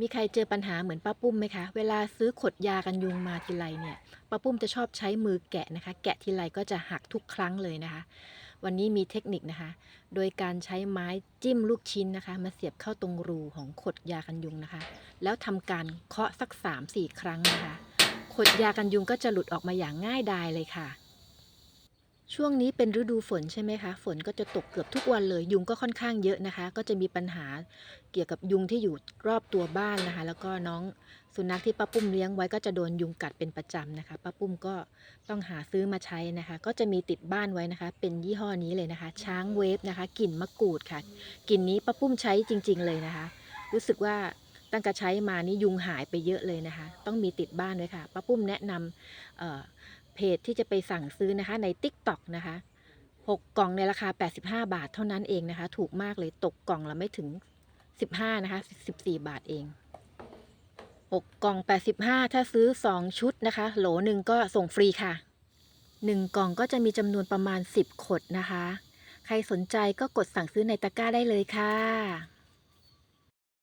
มีใครเจอปัญหาเหมือนป้าปุ้มไหมคะ เวลาซื้อขดยากันยุงมาทีไรเนี่ยป้าปุ้มจะชอบใช้มือแกะนะคะ แกะทีไรก็จะหักทุกครั้งเลยนะคะ วันนี้มีเทคนิคนะคะ โดยการใช้ไม้จิ้มลูกชิ้นนะคะ มาเสียบเข้าตรงรูของขดยากันยุงนะคะ แล้วทำการเคาะสัก3-4 ครั้งนะคะ ขดยากันยุงก็จะหลุดออกมาอย่างง่ายดายเลยค่ะ ช่วงนี้เป็นฤดูฝนใช่ไหมคะ ฝนก็จะตกเกือบทุกวันเลย ยุงก็ค่อนข้างเยอะนะคะ ก็จะมีปัญหาเกี่ยวกับยุงที่อยู่รอบตัวบ้านนะคะ แล้วก็น้องสุนัขที่ป้าปุ้มเลี้ยงไว้ก็จะโดนยุงกัดเป็นประจำนะคะ ป้าปุ้มก็ต้องหาซื้อมาใช้นะคะ ก็จะมีติดบ้านไว้นะคะ เป็นยี่ห้อนี้เลยนะคะ ช้างเวฟนะคะ กลิ่นมะกรูดค่ะ กลิ่นนี้ป้าปุ้มใช้จริง ๆ เลยนะคะ รู้สึกว่าตั้งแต่ใช้มานี่ยุงหายไปเยอะเลยนะคะ ต้องมีติดบ้านไว้ค่ะ ป้าปุ้มแนะนำ เพจที่จะไปสั่งซื้อนะคะใน Tik t o อกนะคะ 6 กล่องในราคา 85 บาทเท่านั้นเองนะคะ ถูกมากเลยตกกล่องละไม่ถึง 15 นะคะ 14 บาทเอง 6 กล่อง 85 ถ้าซื้อ 2 ชุดนะคะ โหลหนึ่งก็ส่งฟรีค่ะ 1 กล่องก็จะมีจำนวนประมาณ 10 ขดนะคะ ใครสนใจก็กดสั่งซื้อในตะกร้าได้เลยค่ะ